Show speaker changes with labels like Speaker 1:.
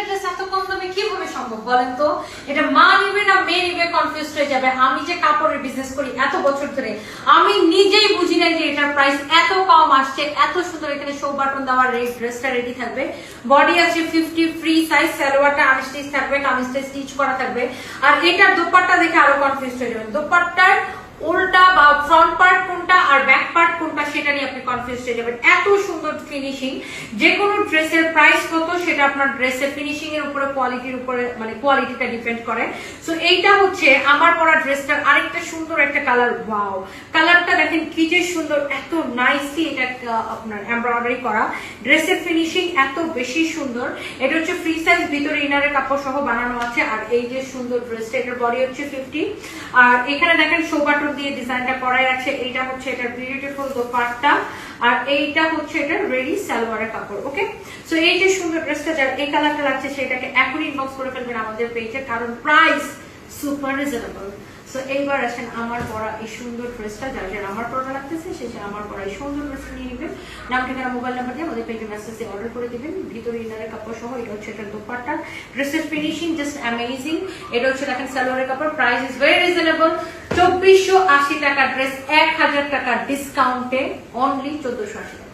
Speaker 1: একটা এত কম দামে কীভাবে সম্ভব বলেন তো? এটা মা নিবে না মেয়ে নিবে কনফিউজ হয়ে যাবে। আমি যে কাপড়ের বিজনেস করি এত বছর ধরে, আমি নিজেই বুঝি না যে এটার প্রাইস এত কম আসছে, এত সুন্দর এখানে শো বাটন দেওয়ার ড্রেসটা রেডি থাকবে। বডি আছে ফিফটি ফ্রি সাইজ সালোয়ারটা আনস্টিচ থাকবে, কামিজটা স্টিচ করা থাকবে। আর এটার দোপাট্টা দেখে আরও কনফিউজ হয়ে যাবেন। আপনি কনফিউজ হয়ে যাবেন। এত সুন্দর ফিনিশিং যে কোনো ড্রেসের প্রাইস কত, সেটা আপনার ড্রেসের ফিনিশিং এর উপরে কোয়ালিটির উপরে মানে কোয়ালিটিটা ডিপেন্ড করে। সো এইটা হচ্ছে আমার পরা ড্রেসটার সুন্দর একটা কালার ওয়াও কালারটা দেখেন কি যে সুন্দর, এত নাইসলি এটা আপনার এমব্রয়ডারি করা। ড্রেসের ফিনিশিং এত বেশি সুন্দর। এটা হচ্ছে ফ্রি সাইজ ভিতরে ইনারের কাপড় সহ বানানো আছে। আর এই যে সুন্দর ড্রেসটা এটার বডি হচ্ছে ফিফটি আর এখানে দেখেন শোবাটন দিয়ে ডিজাইনটা করাই আছে। এইটা হচ্ছে এটার বিউটিফুল দোপাট্টা। আর এইটা হচ্ছে এটা রেডি সালোয়ারের কাপড় ওকে সো এই যে সুন্দর ড্রেসটা যার এই কালারটা লাগছে, সেটাকে এখনই ইনবক্স করে ফেলবেন আমাদের পেজে কারণ প্রাইস সুপার রিজনেবল সো এইবার আসেন আমার পরা এই সুন্দর ড্রেসটা যার যার আমার পরা লাগতেছে, সে আমার পরা এই সুন্দর ড্রেসটা নিয়ে নেবেন নাম ঠিকানা মোবাইল নাম্বার দিয়ে আমাদের পেজে মেসেজে অর্ডার করে দিবেন। ভিতরে ইনারের কাপড় সহ, এটা হচ্ছে এটার দোপাট্টা। ড্রেসের ফিনিশিং জাস্ট অ্যামেজিং এটা হচ্ছে দেখেন সালোয়ারের কাপড়। প্রাইস ইজ ভেরি রিজনেবল চব্বিশশো আশি টাকা ড্রেস এক হাজার টাকা ডিসকাউন্টে অনলি চোদ্দশো আশি টাকা।